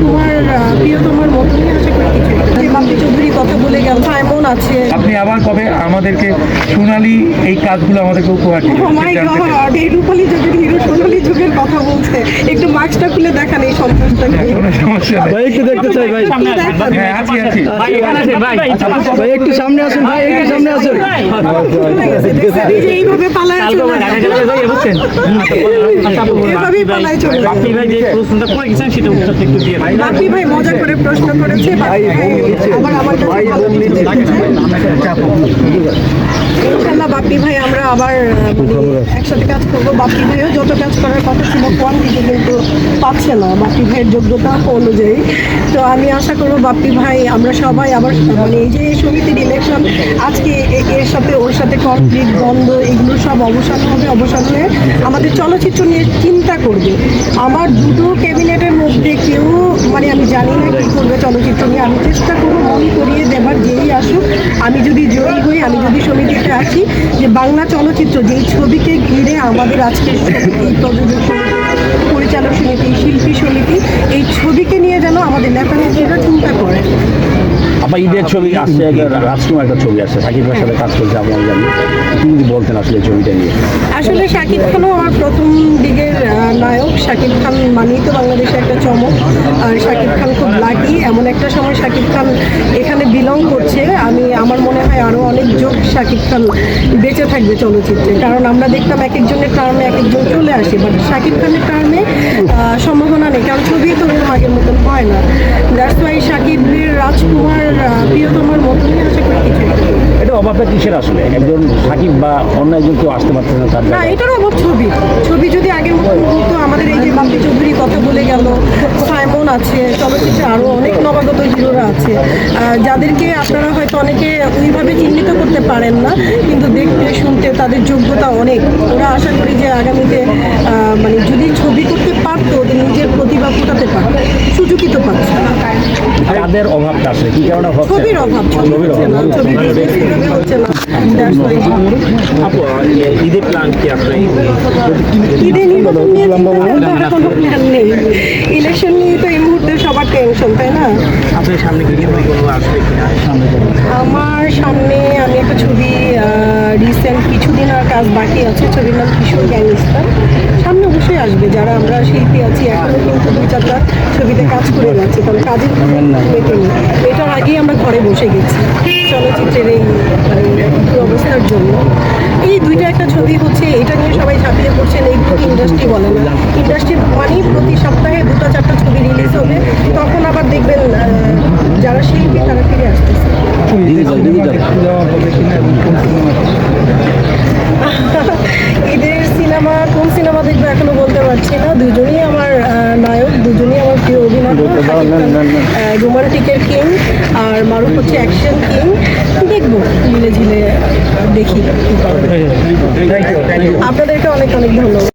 আহ, প্রিয়তমার মতনই আশা করি কিছু বাপি চৌধুরী কথা বলে গেল আছে। আপনি আবার কবে আমাদেরকে সোনালি এই কাজগুলো আমাদেরকে উপহার দিবেন মাস্কটা খুলে দেখান এই ভাই একটু দেখতে চাই ভাই হ্যাঁ ভাই একটু সামনে আসুন ভাই একটু সামনে আসুন এইভাবে পালায় চলে এভাবেই পালায় চলে বাপি ভাই যে প্রশ্নটা করে গেছেন সেটা উত্তরটা একটু দিয়ে ভাই বাপি ভাই মজা করে প্রশ্ন করেছে ভাই আবার আমার কাছে ইনশাল্লাহ বাপ্পি ভাই, আমরা আবার মানে একসাথে কাজ করব। বাপ্পি ভাইও যত কাজ করার কথা ছিল কোয়ান্টিটি কিন্তু পাচ্ছে না। বাপ্পি ভাইয়ের যোগ্যতা অনুযায়ী। তো আমি আশা করব বাপ্পি ভাই, আমরা সবাই আবার মানে এই যে সমিতির ইলেকশন আজকে এর সাথে ওর সাথে কনফ্লিক্ট দ্বন্দ্ব এগুলো সব অবসান হবে, অবসান হয়ে আমাদের চলচ্চিত্র নিয়ে চিন্তা করবে। আমার দুটো ক্যাবিনেটের মধ্যে কেউ মানে আমি জানি না কী করবে চলচ্চিত্র নিয়ে। আমি চেষ্টা করব মন করিয়ে দেবার, যেই আসুক, আমি যদি জয়ী হই, আমি যদি সমিতিতে আসি যে বাংলা চলচ্চিত্র, যেই ছবিকে ঘিরে আমাদের আজকের এই প্রযোজক পরিচালক সমিতি, শিল্পী সমিতি, এই ছবিকে নিয়ে যেন আমাদের নেতা নেত্রীরা চিন্তা করে। আপনার ঈদের ছবি আসছে রাজকুমার একটা ছবি আসছে সাকিব ভাইয়ের সাথে কাজ করছে আপনি জানি তুমি যদি বলতেন আসলে ছবিটা নিয়ে? আসলে শাকিব খানও আমার প্রথম দিকের নায়ক। শাকিব খান মানেই তো বাংলাদেশে একটা চমক। আর শাকিব খান খুব লাকি এমন একটা সময় শাকিব খান এখানে বিলং করছে। আমি আমার মনে হয় আরও অনেক যোগ শাকিব খান বেঁচে থাকবে চলচ্চিত্রে। কারণ আমরা দেখতাম এক একজনের টার্মে এক একজন চলে আসে বাট শাকিব খানের টার্মে সম্ভাবনা নেই, কারণ ছবি তো আগের মতন হয় না। দ্যাটস ওয়াই শাকিবের রাজকুমার প্রিয়তমার মতনই আশা করি কিছু একটা করবে। এটা অভাবটা কিসের আসলে? একজন সাকিব বা অন্য একজন কেউ আসতে পারতেন না তার না এটারও অভাব ছবি। ছবি যদি আগের মতন হতো আমাদের এই যে বাপ্পি চৌধুরী কথা বলে গেল সাইমন আছে চলচ্চিত্রে আরও অনেক নবাগত হিরোরা আছে। যাদেরকে আপনারা হয়তো অনেকে ওইভাবে চিহ্নিত করতে পারেন না কিন্তু দেখতে শুনতে তাদের যোগ্যতা অনেক। ওরা আশা করি যে আগামীতে মানে যদি ছবি করতে পারতো ওদের নিজের প্রতিভা ফুটাতে পারতো সুযোগই তো পাচ্ছে না। কাদের অভাবটা আসলে কি কারণে হচ্ছে? ছবির অভাব ছবি ছবির অভাব ছবি business হিসেবে হচ্ছে না কি আপনার ঈদে নেই ইলেকশন নিয়ে তো এই মুহূর্তে সবার না আপনার সামনে আমার সামনে আমি একটা ছবি রিসেন্ট কিছুদিন আর কাজ বাকি আছে ছবির নাম কিশোর গ্যাংস্টার সামনে অবশ্যই আসবে যারা আমরা শিল্পী আছি এখনও কিন্তু দুই চারটা ছবিতে কাজ করে যাচ্ছে কারণ কাজের এটার আগেই আমরা ঘরে বসে গেছি চলচ্চিত্রের এই মানে অবস্থার জন্য। এই দুইটা একটা ছবি হচ্ছে এটা নিয়ে সবাই ঝাঁপিয়ে পড়ছেন এই ইন্ডাস্ট্রি বলে না। ইন্ডাস্ট্রি মানেই প্রতি সপ্তাহে দুটো চারটা ছবি রিলিজ হবে। তখন আবার দেখবেন যারা শিল্পী তারা ফিরে আসতেছে। ঈদের সিনেমা কোন সিনেমা দেখব এখনও বলতে পারছি না। দুজনই আমার নায়ক দুজনই আমার প্রিয় অভিনেতা রোমান্টিকের কিং আর মারুফ হচ্ছে অ্যাকশন কিং দেখব মিলে ঝিলে দেখি। আপনাদেরকে অনেক অনেক ধন্যবাদ।